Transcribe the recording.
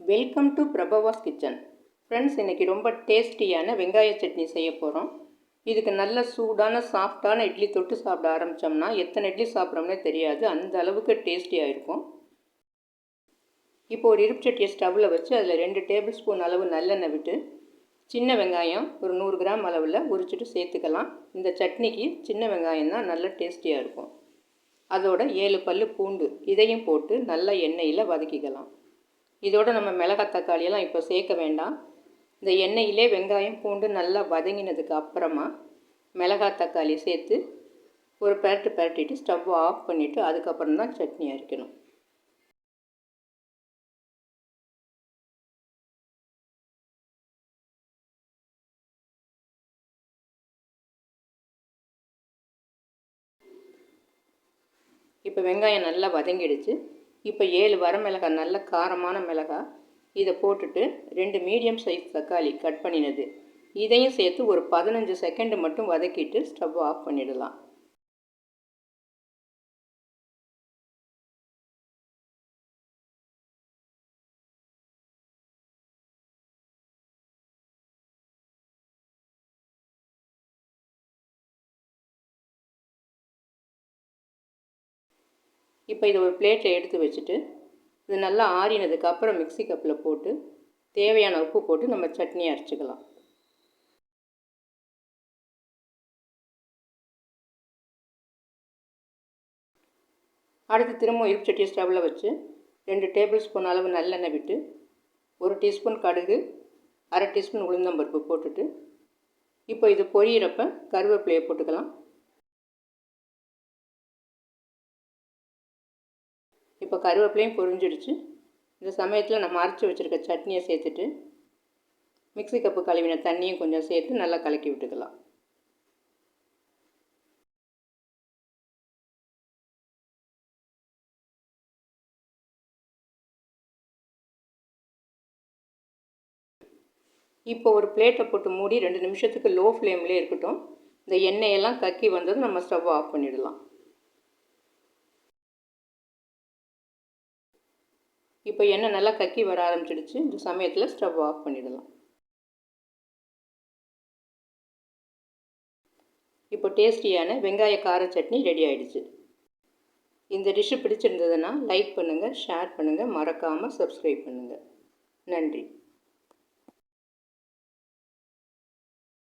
Welcome to Prabhava's kitchen friends இன்றைக்கி ரொம்ப டேஸ்டியான வெங்காய சட்னி செய்ய போகிறோம் இதுக்கு நல்ல சூடான சாஃப்டான இட்லி தொட்டு சாப்பிட ஆரம்பித்தோம்னா எத்தனை இட்லி சாப்பிட்றோம்னே தெரியாது. அந்த அளவுக்கு டேஸ்டியாக இருக்கும். இப்போ ஒரு இருப்பு சட்டியை ஸ்டவ்வில் வச்சு அதில் ரெண்டு டேபிள் ஸ்பூன் அளவு நல்லெண்ணெய் விட்டு சின்ன வெங்காயம் ஒரு நூறு கிராம் அளவில் உரிச்சிட்டு சேர்த்துக்கலாம். இந்த சட்னிக்கு சின்ன வெங்காயம் தான் நல்ல டேஸ்டியாக இருக்கும். அதோட ஏழு பல் பூண்டு இதையும் போட்டு நல்லா எண்ணெயில் வதக்கிக்கலாம். இதோடு நம்ம மிளகாய் தக்காளியெல்லாம் இப்போ சேர்க்க வேண்டாம். இந்த எண்ணெயிலே வெங்காயம் பூண்டு நல்லா வதங்கினதுக்கு அப்புறமா மிளகாய் தக்காளி சேர்த்து ஒரு பரட்டு பரட்டிட்டு ஸ்டவ் ஆஃப் பண்ணிவிட்டு அதுக்கப்புறம் தான் சட்னி அரைக்கணும். இப்போ வெங்காயம் நல்லா வதங்கிடுச்சு. இப்போ ஏழு வரமிளகாய் நல்ல காரமான மிளகாய் இதை போட்டுட்டு ரெண்டு மீடியம் சைஸ் தக்காளி கட் பண்ணினது. இதையும் சேர்த்து ஒரு பதினஞ்சு செகண்டு மட்டும் வதக்கிட்டு ஸ்டவ் ஆஃப் பண்ணிடலாம். இப்போ இதை ஒரு பிளேட்டில் எடுத்து வச்சுட்டு இது நல்லா ஆறினதுக்கு அப்புறம் மிக்சி கப்பில் போட்டு தேவையான உப்பு போட்டு நம்ம சட்னி அரைச்சிக்கலாம். அடுத்து திரும்ப இருப்பு சட்டியை ஸ்டவ்வில் வச்சு ரெண்டு டேபிள் ஸ்பூன் அளவு நல்லெண்ணெய் விட்டு ஒரு டீஸ்பூன் கடுகு அரை டீஸ்பூன் உளுந்தம்பருப்பு போட்டுட்டு இப்போ இது பொரியிறப்ப கருவேப்பிலையை போட்டுக்கலாம். இப்போ கருவேப்பிலையும் பொரிஞ்சிடுச்சு. இந்த சமயத்தில் நம்ம அரைச்சி வச்சுருக்க சட்னியை சேர்த்துட்டு மிக்சி கப்பு கழுவின தண்ணியும் கொஞ்சம் சேர்த்து நல்லா கலக்கி விட்டுக்கலாம். இப்போ ஒரு பிளேட்டை போட்டு மூடி ரெண்டு நிமிஷத்துக்கு லோ ஃப்ளேம்லேயே இருக்கட்டும். இந்த எண்ணெயெல்லாம் கக்கி வந்தது நம்ம ஸ்டவ் ஆஃப் பண்ணிடலாம். இப்போ எண்ணெய் நல்லா கக்கி வர ஆரம்பிச்சிடுச்சு. இந்த சமயத்தில் ஸ்டவ் ஆஃப் பண்ணிடலாம். இப்போ டேஸ்டியான வெங்காய கார சட்னி ரெடி ஆகிடுச்சு இந்த டிஷ்ஷு பிடிச்சிருந்ததுன்னா லைக் பண்ணுங்கள் ஷேர் பண்ணுங்கள் மறக்காமல் சப்ஸ்கிரைப் பண்ணுங்கள் நன்றி.